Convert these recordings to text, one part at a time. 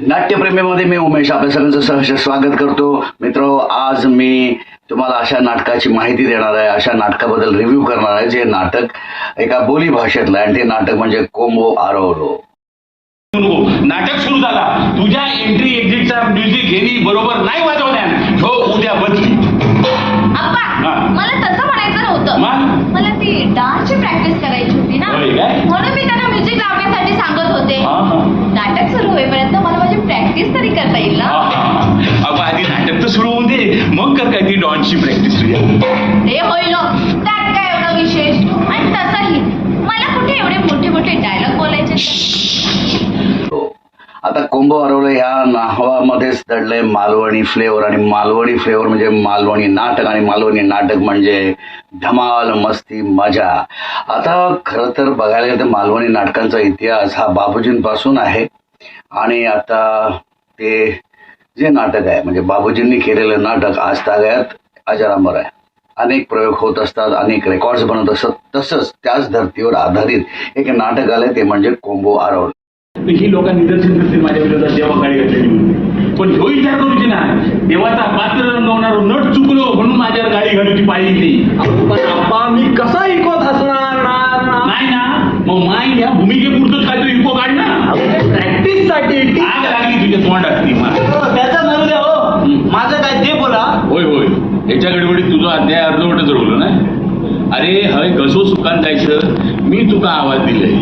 नाट्यप्रेमीमध्ये मी उमेश आपल्या सगळ्यांचं सहर्ष स्वागत करतो. मित्र आज मी तुम्हाला अशा नाटकाची माहिती देणार आहे अशा नाटकाबद्दल रिव्ह्यू करणार आहे जे नाटक एका बोली भाषेतलं आहे आणि ते नाटक म्हणजे कोंबो आरोलो नको नाटक सुरू झाला. तुझ्या एंट्री एक्झिटचा म्युझिक घेणी बरोबर नाही वाजवण्यात. हो उद्या बदली. अप्पा हा. मला तसं म्हणायचं नव्हतं? मला ती डान्सची प्रॅक्टिस करायची होती ना? म्हणून मी त्यांना म्युझिक लावण्यासाठी सांगत होते हा, हा. नाटक सुरू होईपर्यंत मला माझी प्रॅक्टिस तरी करता येईल ना. अगं आधी नाटक तर सुरू होऊन दे. मग कर काय ती डॉनची प्रॅक्टिस तुझ्या ते होईल. त्यात काय एवढं विशेष? आणि तसंही. मला कुठे एवढे मोठे मोठे डायलॉग बोलायचे. आता कोंबो आरोलो ह्या नावामध्येच दडलंय मालवणी फ्लेवर आणि मालवणी फ्लेवर म्हणजे मालवणी नाटक. आणि मालवणी नाटक म्हणजे धमाल मस्ती मजा. आता खरं तर बघायला गेलं तर मालवणी नाटकांचा इतिहास हा बाबूजींपासून आहे. आणि आता ते जे नाटक आहे म्हणजे बाबूजींनी केलेलं नाटक आज तागायत अजरामर आहे. अनेक प्रयोग होत असतात अनेक रेकॉर्ड्स बनत असतात. तसंच त्याच धर्तीवर आधारित एक नाटक आलंय ते म्हणजे कोंबो आरोल ही लोक निदर्शन करतील माझ्या विरोधात देवा गाडी घातलेली पण ह्यो विचार करूची ना देवाचा पात्र रंगवणार नट चुकलो म्हणून माझ्यावर गाडी घालूची घेतली पण आप्पा मी कसा ऐकत असणार नाही ना मग माय ह्या भूमिकेपुरतच काय तू इको काढ ना प्रॅक्टिससाठी आग लागली तुझ्या तोंडात ती मला त्याचा द्या हो. माझं काय ते बोला. होय होय. याच्या गडबडीत तुझं अध्याय अर्धवटच रोवलं ना अरे हय कसो सुकान जायचं? मी तुका आवाज दिलाय.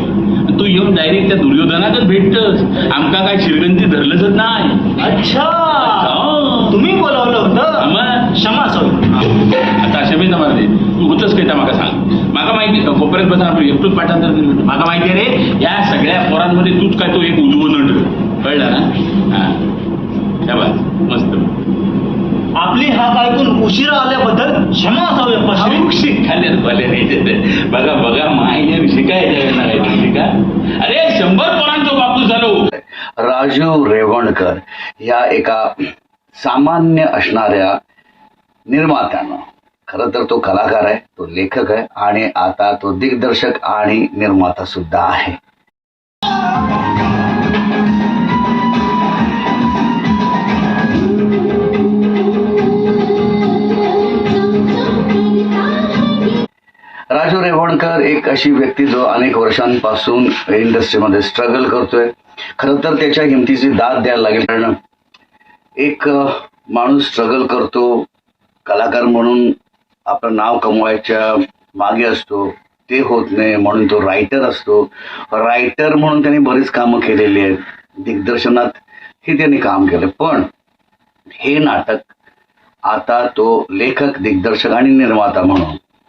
तू येऊन डायरेक्ट त्या दुर्योधनाकच भेटतस. आमका काय शिरगंती धरलंच नाही. अच्छा. हा. तुम्ही बोलावलं होतं. मग? क्षमा सर आता अशा मी मारते तू होतच काय त्या माका सांग. माका माहिती कोपऱ्यात बसा आपलं एकटूच पाठांतर. माका माहिती आहे रे या सगळ्या पोरांमध्ये तूच काय तो एक नट कळला ना? हा. मस्त. आपली हाक ऐकून उशिरा आल्याबद्दल क्षमा असावे पश्चिम शिकायला भले नाही बघा बघा माहिती विषय काय येणार आहे माहिती का? अरे शंभर पोरांचा बापू झालो. राजू रेवणकर या एका सामान्य असणाऱ्या निर्मात्यानं. खरं तर तो कलाकार आहे तो लेखक आहे आणि आता तो दिग्दर्शक आणि निर्माता सुद्धा आहे. राजू रेवणकर एक अशी व्यक्ती जो अनेक वर्षांपासून इंडस्ट्रीमध्ये स्ट्रगल करतोय. खरं तर त्याच्या हिमतीची दाद द्यायला लागेल. कारण एक माणूस स्ट्रगल करतो. कलाकार म्हणून आपलं नाव कमवायच्या मागे असतो. ते होत नाही म्हणून तो रायटर असतो. रायटर म्हणून त्यांनी बरीच कामं केलेली आहेत. दिग्दर्शनात हे त्यांनी काम केलं. पण हे नाटक आता तो लेखक दिग्दर्शक आणि निर्माता म्हणून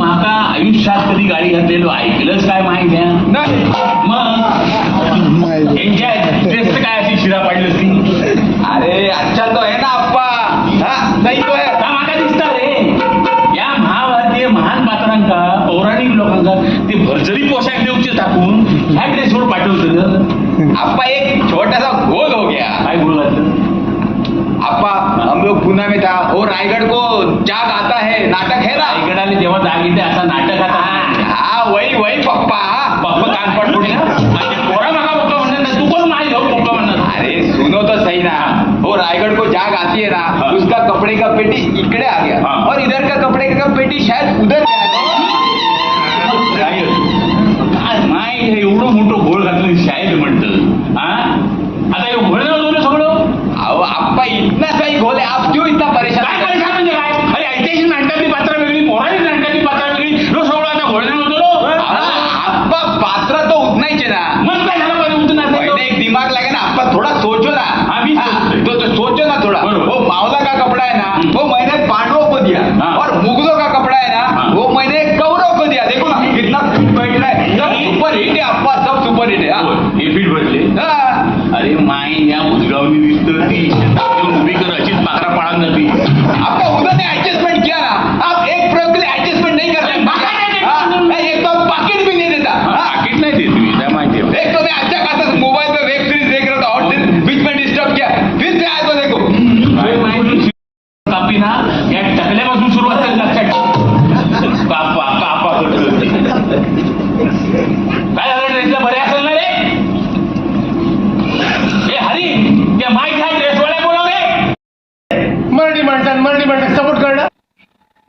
माका आयुष्यात कधी गाडी घातलेलो ऐकलंच काय माहिती आहे? नाही. मग? यांच्या ड्रेस काय अशी शिरा पाडली ती अरे अच्छा तो है ना अप्पा हा नाही तो है का माका दिसता रे. या महाभारतीय महान पात्रांका पौराणिक लोकांका ते भरजरी पोशाख देऊचे टाकून ह्या ड्रेसवर एक छोटा सा गोल हो गया. काय अप्पा हम लोग पुणे में था वो रायगढ़ को जाग आता है नाटक है ना? रायगडाले जेव्हा जाग येते असा नाटक आता. हाँ वही वही पप्पा बाप्पा कान पड आणि पोरा पप्पा म्हणणार तू कोण भाऊ पप्पा म्हणणार अरे सुनो तो सही ना. वो रायगढ़ को जाग आती है ना हाँ। उसका कपड़े का पेटी इकड़े आ गया. हाँ। और इधर का कपड़े का पेटी शायद उधर गया काय माय हे एवढं मोठं घोळ घातलं शाळेत म्हणतं. हा? आता हे इतना सही बोले आप क्यों इतना परेशान परेशान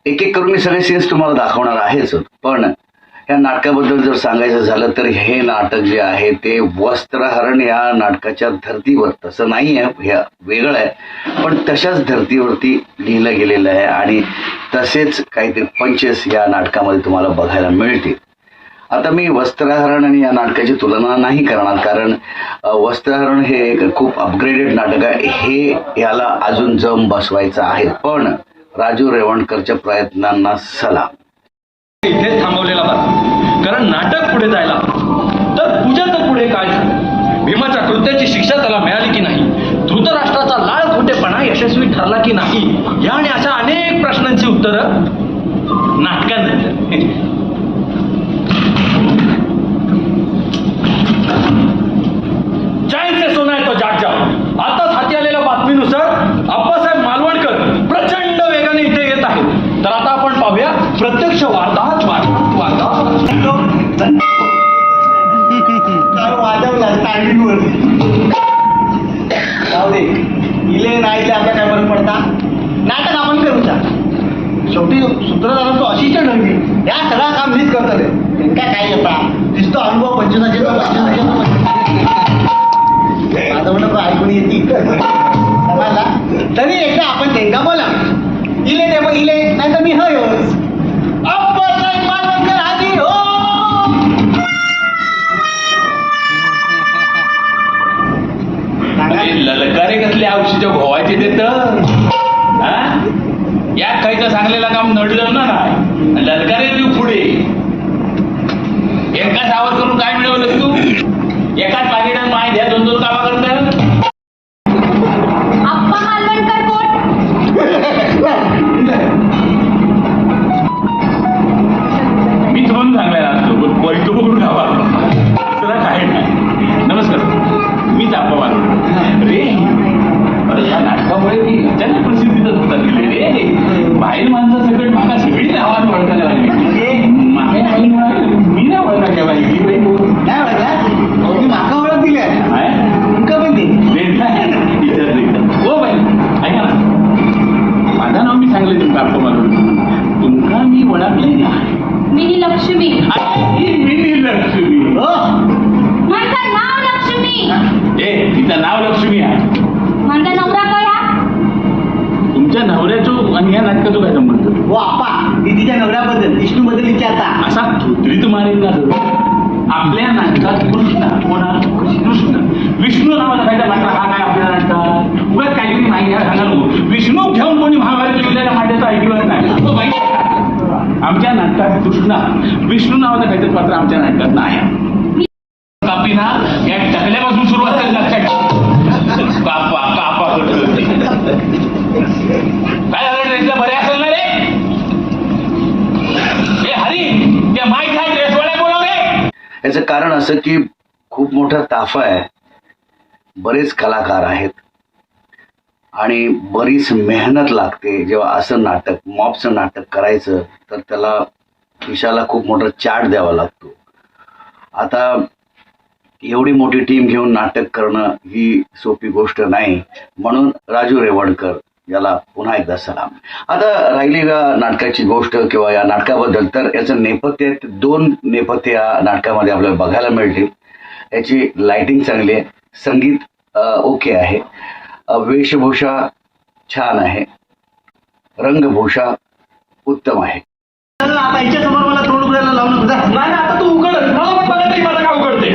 एक एक करून मी सगळे सीन्स तुम्हाला दाखवणार आहेच. पण या नाटकाबद्दल जर सांगायचं झालं तर हे नाटक जे आहे ते वस्त्रहरण या नाटकाच्या धर्तीवर. तसं नाही आहे हे वेगळं आहे. पण तशाच धर्तीवरती लिहिलं गेलेलं आहे आणि तसेच काहीतरी पंचेस या नाटकामध्ये तुम्हाला बघायला मिळतील. आता मी वस्त्रहरण आणि या नाटकाची तुलना नाही करणार कारण वस्त्रहरण हे एक खूप अपग्रेडेड नाटक आहे. हे याला अजून जम बसवायचं आहे. पण राजू रेवणकरच्या प्रयत्नांना सलाम. इथेच थांबवलेला बरा कारण नाटक पुढे जायला तर पूजाचं पुढे काय झालं? भीमाच्या कृत्याची शिक्षा त्याला मिळाली की नाही? धृतराष्ट्राचा लाळ खोटेपणा यशस्वी ठरला की नाही? या आणि अशा अनेक प्रश्नांची उत्तरं नाटकानंतर इले नाही ते आपल्या काय फरक पडता? नाटक आपण करूचा शेवटी सूत्रधारा तो अशीच नवी या सगळा काम मीच करतले नेमका काय येता? दिसतो अनुभव पंचवीसाचे माझं म्हणणं ऐकून येते. तरी एकदा आपण त्यांना बोला. इले दे मग इले नाही तर मी हयोच या सांगलेलं काम नडलं ना नाही. ललकारे देऊ पुढे. एका सावर करून काय मिळवलं तू? एकाच म्हणतात कृष्ण कोणा कृष्ण. विष्णू नावाचा काय मात्र हा काय आपल्याला नाटकात उगाच काहीतरी नाही घ्या सांगा विष्णू घेऊन कोणी महाभारत लिहिलेल्या मांड्याचं ऐकलं नाही. हो, आमच्या नाटकात कृष्णा. विष्णू नावाचं काहीतरी पात्र आमच्या नाटकात नाही. असं की खूप मोठा ताफा आहे. बरेच कलाकार आहेत. आणि बरीच मेहनत लागते. जेव्हा असं नाटक मॉपचं नाटक करायचं तर त्याला खिशाला खूप मोठा चार्ट द्यावा लागतो. आता एवढी मोठी टीम घेऊन नाटक करणं ही सोपी गोष्ट नाही. म्हणून राजू रेवणकर याला पुन्हा एकदा सलाम. आता राहिली या नाटकाची गोष्ट किंवा या नाटकाबद्दल तर याचं नेपथ्य दोन नेपथ्य या नाटकामध्ये आपल्याला बघायला मिळतील. याची लाइटिंग चांगली आहे संगीत ओके आहे. वेशभूषा छान आहे. रंगभूषा उत्तम आहे. आता याच्या समोर मला तोंड उघडायला आता तू उघड. मला उघडते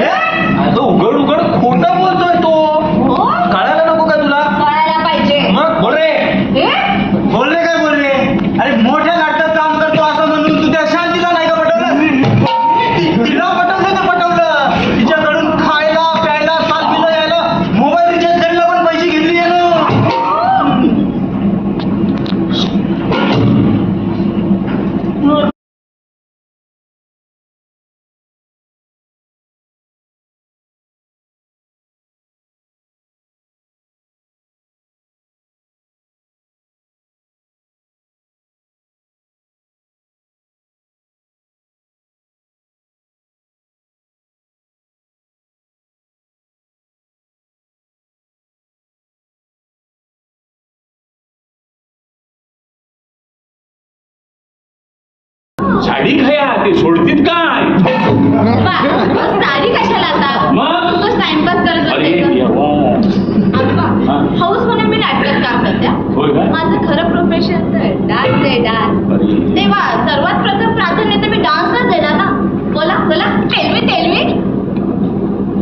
साडी खाया ते सोडतीत काय मग साडी कशाला आता मग? उगाच टाइमपास करत अरे. देवा. हा. हाऊस म्हणून मी नाटकात काम करते होय का? माझं खरं प्रोफेशन तर डान्स आहे डान्स अरे. तेव्हा सर्वात प्रथम प्राधान्य तर मी डान्सलाच देणार ना बोला बोला तेलवी तेलवी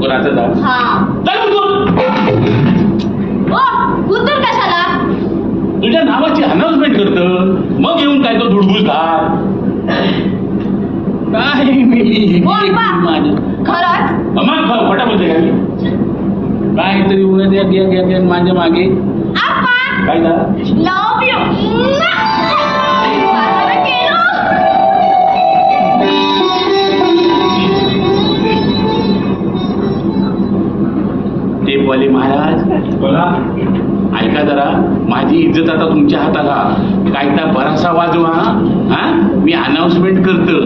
कोणाचं हा चल उठून. ओ गुंतून कशाला तुझ्या नावाची अनाउन्समेंट करत मग येऊन काय तो धुडगुस धार काय मी बोल बा. माझं. खरंच मग बोलते काय मी काहीतरी उगाच या घ्या घ्या घ्या माझ्या मागे. आप्पा! काय झालं? Love you. ते बोले महाराज. बोला. ऐका जरा माझी इज्जत आता तुमच्या हाताला. कायदा बरासा वाजवा हा? मी अनाउन्समेंट करतो.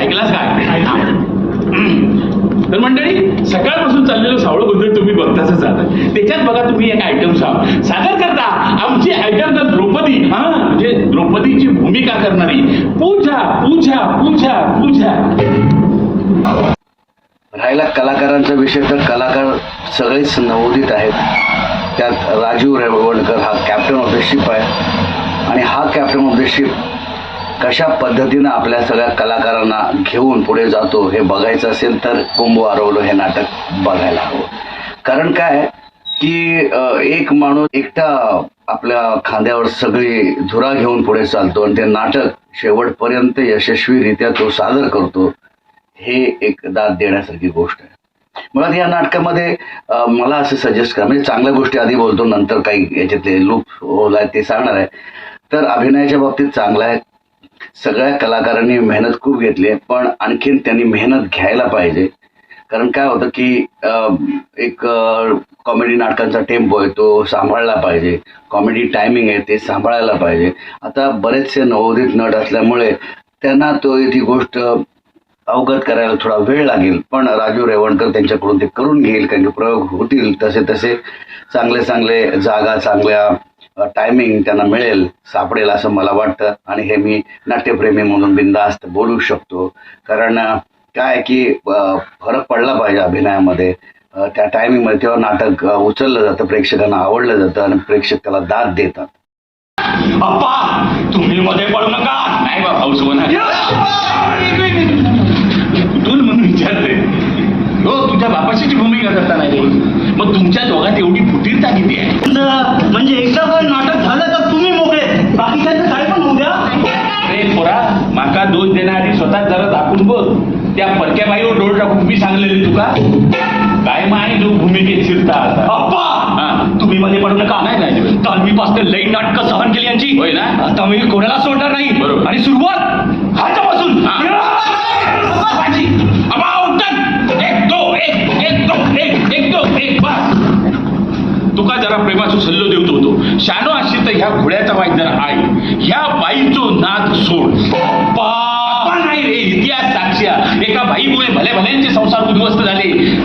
ऐकलास काय. तर मंडळी सकाळपासून चाललेलं सावळं गोंधळ तुम्ही बघताच आहात त्याच्यात बघा तुम्ही एक आयटम सादर करता आमची आयटम तर द्रौपदी हा? म्हणजे द्रौपदीची भूमिका करणारी. पूजा पूजा पूजा पूजा. राहिला कलाकारांचा विषय तर कलाकार सगळेच नवोदित आहेत. त्यात राजीव रेवणकर हा कॅप्टन ऑफ द शिप आहे. आणि हा कॅप्टन ऑफ द शिप कशा पद्धतीनं आपल्या सगळ्या कलाकारांना घेऊन पुढे जातो हे बघायचं असेल तर कुंभ आरवलो हे नाटक बघायला हवं. कारण काय की एक माणूस एकटा आपल्या खांद्यावर सगळी धुरा घेऊन पुढे चालतो आणि ते नाटक शेवटपर्यंत यशस्वीरित्या तो सादर करतो हे एक दाद देण्यासारखी गोष्ट आहे. मुळात या नाटकामध्ये मला असं सजेस्ट करा. म्हणजे चांगल्या गोष्टी आधी बोलतो नंतर काही याच्यातले लूप होल आहे ते सांगणार आहे. तर अभिनयाच्या बाबतीत चांगला आहे. सगळ्या कलाकारांनी मेहनत खूप घेतली आहे पण आणखीन त्यांनी मेहनत घ्यायला पाहिजे. कारण काय होतं की एक कॉमेडी नाटकांचा टेम्पो आहे तो सांभाळला पाहिजे. कॉमेडी टायमिंग आहे ते सांभाळायला पाहिजे. आता बरेचसे नवोदित नट असल्यामुळे त्यांना तो ती गोष्ट अवगत करायला थोडा वेळ लागेल. पण राजू रेवणकर त्यांच्याकडून ते करून घेईल कारण की प्रयोग होतील. तसे तसे चांगले चांगले जागा चांगल्या टायमिंग त्यांना मिळेल सापडेल असं मला वाटतं. आणि हे मी नाट्यप्रेमी म्हणून बिंदास्त बोलू शकतो. कारण काय की फरक पडला पाहिजे अभिनयामध्ये. त्या टायमिंगमध्ये तेव्हा नाटक उचललं जातं प्रेक्षकांना आवडलं जातं आणि प्रेक्षक त्याला दाद देतात. तुम्ही मध्ये पडू नका. नाही हो तुझ्या बापाशीची भूमिका करता नाही रे मग तुमच्या दोघात एवढी फुटीरता किती आहे म्हणजे एकदा पण नाटक झालं तर तुम्ही मोकळे बाकीच्यांचं काय पण होऊ द्या अरे पोरा माका दोष देण्याआधी स्वतः जरा दाखवून बघ त्या परक्या बाईवर डोळ टाकून मी सांगलेले तुका काय माय जो भूमिकेत शिरता आता हा. अप्पा तुम्ही मध्ये पडू नका नाही, नाही, नाही. काल मी पाचते लई नाटकं सहन केली यांची होय ना? आता मी कोणाला सोडणार नाही बरोबर. आणि सुरुवात हातापासून एक दो बस तुका जरा प्रेमाचो सल्लो देऊत होतो. शानो आशित ह्या घोड्याचा वाईट आई ह्या बाईचो नाद सोड. नाही रे इतिहास साक्ष्या. एका बाईमुळे भले भल्यांचे संसार उद्ध्वस्त झाले.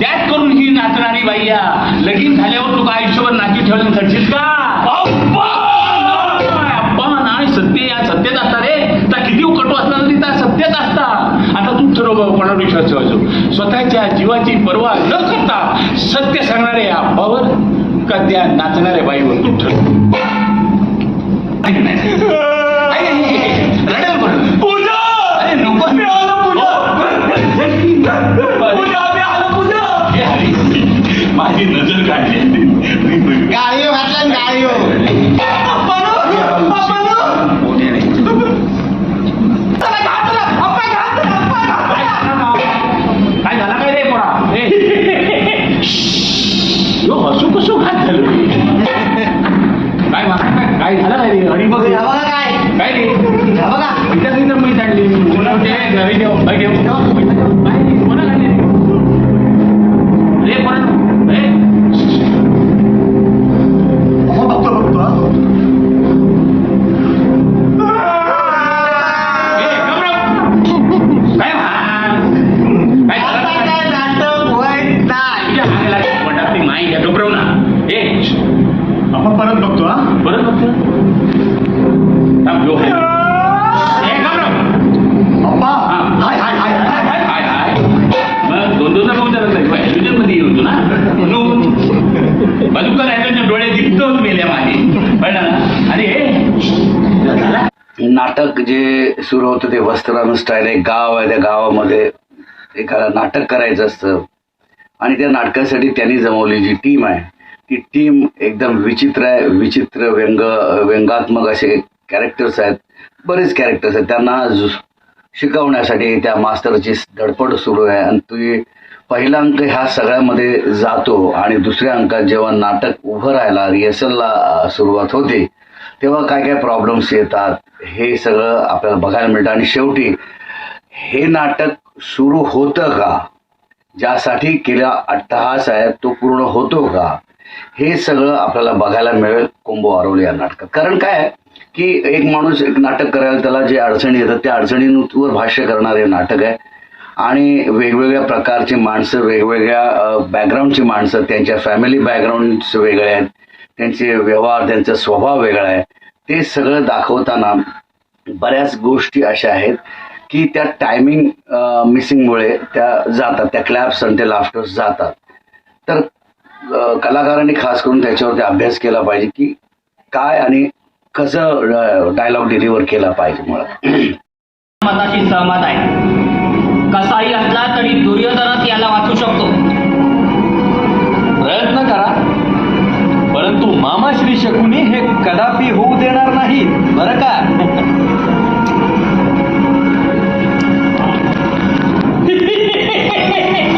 त्यात करून ही नाचणारी बाई या. लगीन झाल्यावर तुका आयुष्यभर नाकी ठेवून करशील का? आता बाबा कोणावर विश्वास ठेवायचो. स्वतःच्या जीवाची पर्वा न करता सत्य सांगणारे या कद्या का त्या नाचणाऱ्या बाईवर तू सुरू होतं ते वस्त्रानुष्ठान स्टाईल एक गाव आहे त्या गावामध्ये एखादा नाटक करायचं असतं. आणि त्या नाटकासाठी त्यांनी जमवली जी टीम आहे ती टीम एकदम विचित्र आहे. विचित्र व्यंग व्यंगात्मक असे कॅरेक्टर्स आहेत. बरेच कॅरेक्टर्स आहेत. त्यांना शिकवण्यासाठी त्या मास्तरची धडपड सुरू आहे. आणि ती पहिला अंक ह्या सगळ्यामध्ये जातो. आणि दुसऱ्या अंकात जेव्हा नाटक उभं राहायला रिहर्सलला सुरुवात होते तेव्हा काय काय प्रॉब्लेम्स येतात हे सगळं आपल्याला बघायला मिळतं. आणि शेवटी हे नाटक सुरू होतं का? ज्यासाठी केला अट्टहास आहे तो पूर्ण होतो का? हे सगळं आपल्याला बघायला मिळेल कोंबो आरोली या नाटकात. कारण काय? की एक माणूस एक नाटक करायला त्याला जे अडचणी येतात त्या अडचणींवर भाष्य करणारे नाटक आहे. आणि वेगवेगळ्या प्रकारची माणसं वेगवेगळ्या बॅकग्राऊंडची माणसं त्यांच्या फॅमिली बॅकग्राऊंड्स वेगळे आहेत. त्यांचे व्यवहार त्यांचा स्वभाव वेगळा आहे. ते सगळं दाखवताना बऱ्याच गोष्टी अशा आहेत की त्या टायमिंग मिसिंगमुळे त्या जातात त्या क्लॅप्स आणि ते लाफ्टर्स जातात. तर कलाकारांनी खास करून त्याच्यावरती अभ्यास केला पाहिजे की काय आणि कसं डायलॉग डिलिव्हर केला पाहिजे मुळात. मताशी सहमत आहे. कसाही असला तरी दुर्योधनच याला वाचू शकतो. प्रयत्न करा. मामा श्री शकुनी हे कदापि होऊ देणार नाही बरं का?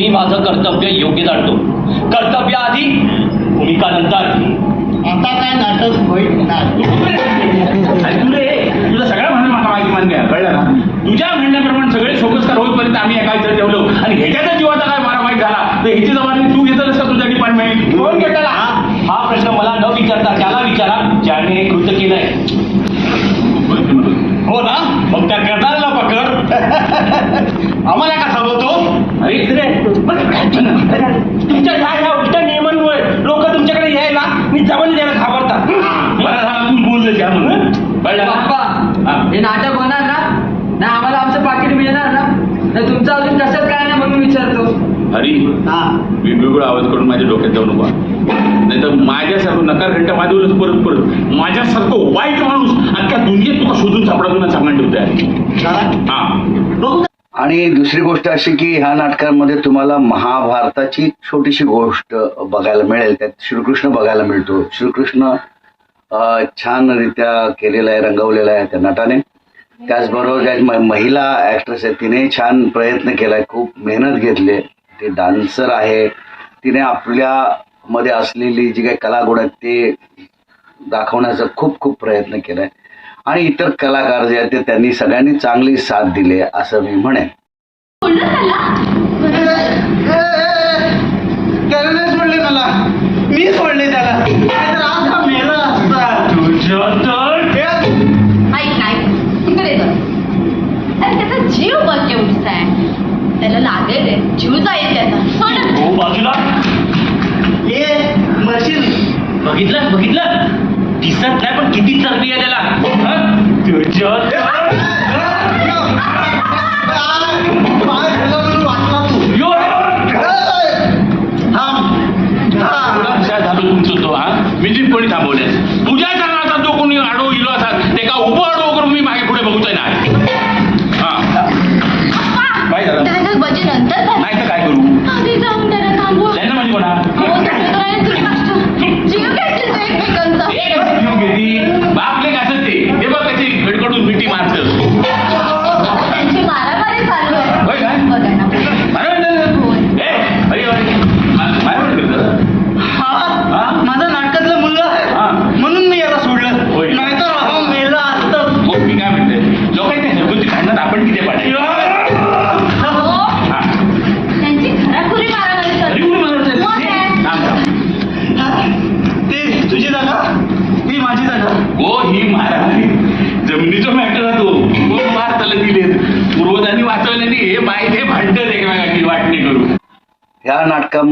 मी माझं कर्तव्य योग्य जाणतो. कर्तव्य आधी भूमिका नंतर. आता काय नाटक होईल तुला तुझं सगळं म्हणणं मला माहिती मान घ्या कळलं ना? तुझ्या म्हणण्याप्रमाणे सगळे सोकस्कार होईपर्यंत आम्ही एका इथं ठेवलो. आणि ह्याच्याचा जीवाचा काय मारा माहीत झाला? तर ह्याची जबाबदारी तू घेतलंस का तुझ्या डिपार्टमेंट कोण घेतला? हा. प्रश्न मला न विचारता त्याला विचारा ज्याने हे कृत्य केलंय हो ना? मग त्या करणाऱ्याला पकड. आम्हाला का थांबवतो? अरे रे तुमच्या ह्या ह्या उलट्या नियमांमुळे लोक तुमच्याकडे यायला मी जवळ द्यायला घाबरतात मला सांगा तू बोललं त्या म्हणून कळलं ना? बाप्पा हा. हे नाटक होणार ना? नाही आम्हाला आमचं पाकिट मिळणार ना? नाही तुमचं अजून कशात काय नाही म्हणून विचारतो. हरी वेगवेगळा आवाज करून माझ्या डोक्यात जाऊ नको. नाही तर माझ्यासारखं नकार घंटा माझ्यावरच परत परत. माझ्यासारखं वाईट माणूस अख्ख्या दुनियेत तुला शोधून सापडा ना सांगणार ठेवतोय हा. आणि दुसरी गोष्ट अशी की ह्या नाटकांमध्ये तुम्हाला महाभारताची छोटीशी गोष्ट बघायला मिळेल. त्यात श्रीकृष्ण बघायला मिळतो. श्रीकृष्ण अं, छानरित्या केलेला आहे रंगवलेला आहे त्या नटाने त्याचबरोबर ज्या म- महिला ॲक्ट्रेस आहे तिने छान प्रयत्न केलाय खूप मेहनत घेतली आहे. ती डान्सर आहे तिने आपल्या मध्ये असलेली जी काही कलागुण आहेत ते दाखवण्याचा खूप खूप प्रयत्न केलाय आणि इतर कलाकार जे आहेत ते त्यांनी सगळ्यांनी चांगली साथ दिली आहे असं मी म्हणेन मला मी सोडले त्याला तर ऐक अरे त्याचा जीव बघ केवढीचा आहे त्याला लागेल रे जीव जाईल त्याचा? हो बाजूला ये मशीन बघितलं बघितलं दिसत नाही पण किती चरबी आहे त्याला हं? तुझं तर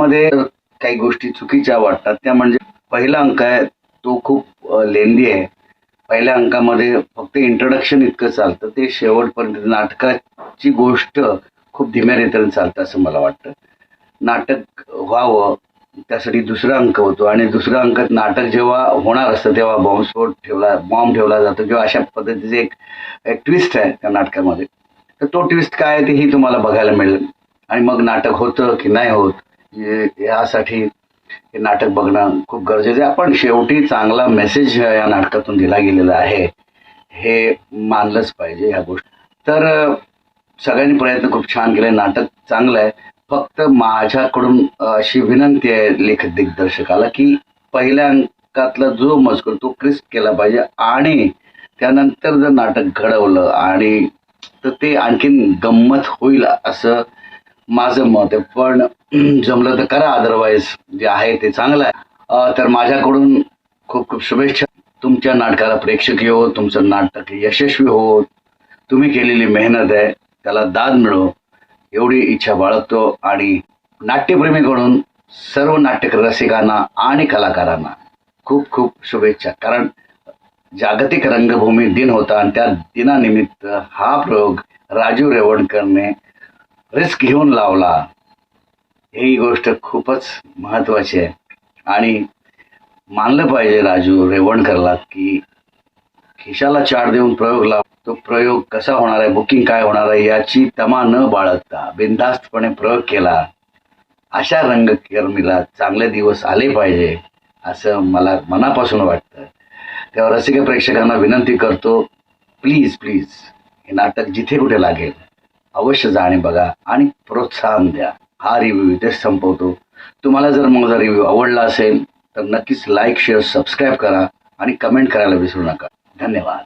नाटकामध्ये काही गोष्टी चुकीच्या वाटतात. त्या म्हणजे पहिला अंक आहे तो खूप लेंदी आहे. पहिल्या अंकामध्ये फक्त इंट्रोडक्शन इतकं चालतं ते शेवटपर्यंत नाटकाची गोष्ट खूप धीम्या रेतन चालतं असं मला वाटतं. नाटक व्हावं त्यासाठी दुसरा अंक होतो आणि दुसऱ्या अंकात नाटक जेव्हा होणार असतं तेव्हा बॉम्बस्फोट ठेवला बॉम्ब ठेवला जातो किंवा अशा पद्धतीचे एक एक ट्विस्ट आहे त्या नाटकामध्ये. तर तो ट्विस्ट काय आहे तेही तुम्हाला बघायला मिळेल. आणि मग नाटक होतं की नाही होत यासाठी हे नाटक बघणं खूप गरजेचं आहे. आपण शेवटी चांगला मेसेज या नाटकातून दिला गेलेला आहे हे मानलंच पाहिजे ह्या गोष्टी. तर सगळ्यांनी प्रयत्न खूप छान केले. नाटक चांगलं आहे. फक्त माझ्याकडून अशी विनंती आहे लेखक दिग्दर्शकाला की पहिल्या अंकातला जो मजकूर तो क्रिस्प केला पाहिजे आणि त्यानंतर जर नाटक घडवलं आणि तर ते आणखीन गंमत होईल असं माझं मत आहे. पण जमलं तर करा अदरवाईज जे आहे ते चांगलं आहे. तर माझ्याकडून खूप खूप शुभेच्छा. तुमच्या नाटकाला प्रेक्षक येऊ तुमचं नाटक यशस्वी हो तुम्ही केलेली मेहनत आहे त्याला दाद मिळो. एवढी इच्छा बाळगतो आणि नाट्यप्रेमीकडून सर्व नाट्य रसिकांना आणि कलाकारांना खूप खूप शुभेच्छा. कारण जागतिक रंगभूमी दिन होता आणि त्या दिनानिमित्त हा प्रयोग राजू रेवणकरने रिस्क घेऊन लावला. ही गोष्ट खूपच महत्वाची आहे. आणि मानलं पाहिजे राजू रेवणकरला की खिशाला चार देऊन प्रयोग लाव तो प्रयोग कसा होणार आहे बुकिंग काय होणार आहे याची तमा न बाळगता बिनधास्तपणे प्रयोग केला अशा रंगकर्मीला चांगले दिवस आले पाहिजे असं मला मनापासून वाटतं. तेव्हा रसिक प्रेक्षकांना विनंती करतो प्लीज प्लीज हे नाटक जिथे कुठे लागेल अवश्य जाणे बघा आणि प्रोत्साहन द्या. हा रिव्ह्यू इथेच संपवतो. तुम्हाला जर माझा रिव्ह्यू आवडला असेल तर नक्कीच लाईक शेअर सबस्क्राईब करा आणि कमेंट करायला विसरू नका. धन्यवाद.